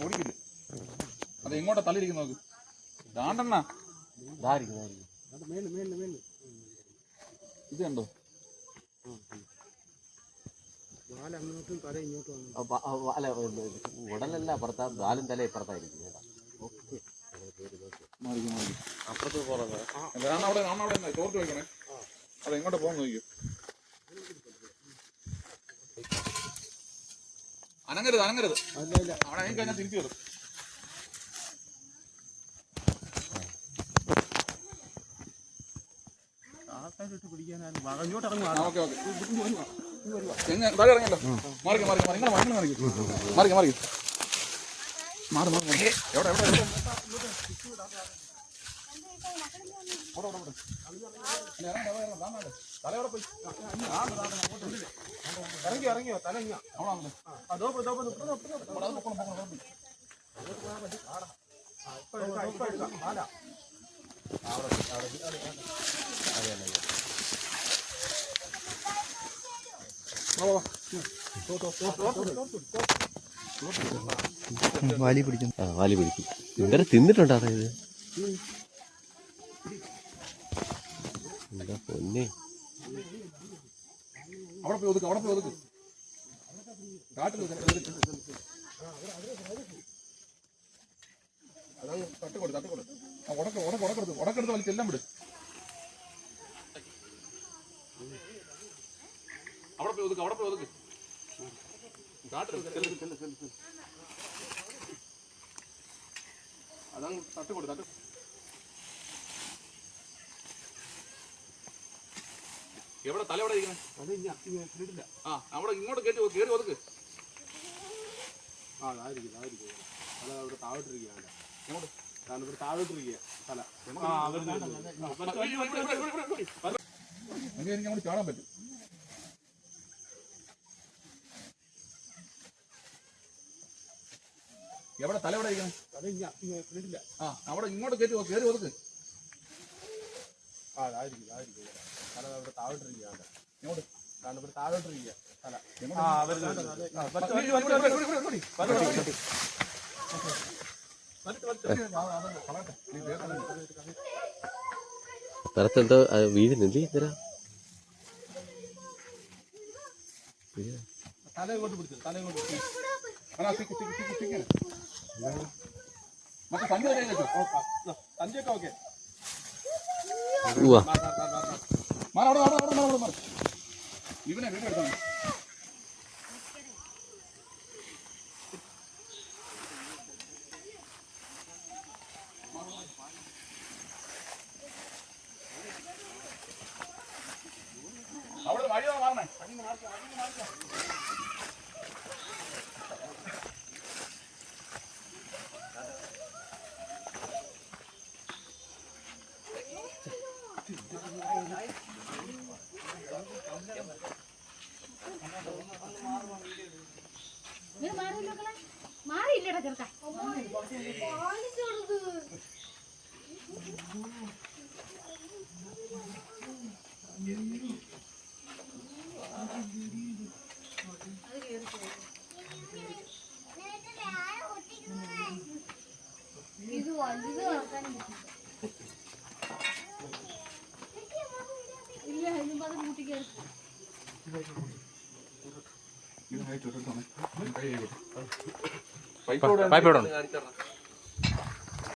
ഓടിക്കില്ല? അത് എങ്ങോട്ടാ തള്ളിയിരിക്കുന്നു നോക്ക്. ദാണ്ടെണ്ണ. ഇത് കണ്ടോ? അല്ല ഉടലല്ല അപ്പുറത്താ ദാലും തല ഇപ്പുറത്തായിരിക്കും അപ്പുറത്ത് പോറത് അതാണ് അവിടെ ചോർത്ത് വയ്ക്കണേ അത് എങ്ങോട്ട് പോകാൻ നോക്കിയോ അനങ്ങരുത് അനങ്ങരുത്. അവിടെ അനങ്ങി കഴിഞ്ഞാൽ തിരിച്ചു വരും. ആ, ഓക്കേ, ഓക്കേ. എങ്ങ- മാറി മാറി മാറി മാറി മാറി മാറി മാറി മാറി മാറി മാറി മാറി മാറി മാറി മാറി. എവിടെ എവിടെ? വാലി പിടിക്കും ആ വാലി പിടിക്കും. ഇവരെ തിന്നിട്ടുണ്ടോ അതായത്? എന്താ പൊന്നെ? അവിടെ പോയി ഒതുക്ക് അവിടെ പോയി ഒതുക്ക്. കാട്ടിൽ അതാണ് തട്ടിക്കൊടു ആ ഉടക്ക് ഉടക്ക് ഉടക്കെടുത്ത് ഉടക്കെടുത്ത് വലിച്ചെല്ലാം വിട്. അവിടെ പോയി ഒതുക്ക് അവിടെ പോയി ഒതുക്ക്. കാട്ടിൽ തട്ടുകൊടു ചെല്ല്, എവിടെ? തല എവിടെ ഇരിക്കുന്നത് ആ അവിടെ ഇങ്ങോട്ട് കയറ്റി കയറി ഒതുക്ക്. ആ അതായിരിക്കും അതായിരിക്കും. തല അവിടെ താഴോട്ടിരിക്കുകയാണ്. എങ്ങോട്ട്? കാരണം ഇവിടെ താഴോട്ടിരിക്കുക തല? ആ എനിക്ക് അങ്ങോട്ട് ചാടാൻ പറ്റും. എവിടെ? തല എവിടെ ഇരിക്കുന്നത് ആ അവിടെ ഇങ്ങോട്ട് കയറ്റി കയറി ഒതുക്ക്. ആ അതായിരിക്കും അതായിരിക്കും. തല അവിടെ താഴോട്ടിരിക്കുകയാണ്. ഇങ്ങോട്ട്. കാരണം ഇവിടെ താഴോട്ടിരിക്കുക. തല? ആ വരുന്നുണ്ട് ആ, വരട്ടെ, വരി, വരട്ടെ, വരി, വരട്ടെ, വരി, വരി, വരി, വരി. വരട്ടെ, വരട്ടെ. വരട്ടെ, വരട്ടെ. ആ, അത് കളയട്ടെ. നീ വേഗം പുറത്തെന്തോ വീഴുന്നു എന്ത് ചെയ്യുന്നരാ തല ഇങ്ങോട്ട് പിടിച്ചു തല ഇങ്ങോട്ട് പിടിച്ചു സഞ്ചി സഞ്ചിയൊക്കെ ഓക്കെ. ഉവ്വ മാറ്, അവിടെ, അവിടെ, അവിടെ, അവിടെ, മാറ്. മാറിയില്ലടാ ചെറുക്ക ഇത് വലുത് നോക്കാനും ഇല്ല അത് കൂട്ടി കയറി. പൈപ്പ്? പൈപ്പ് എവിടെ ഉണ്ട്?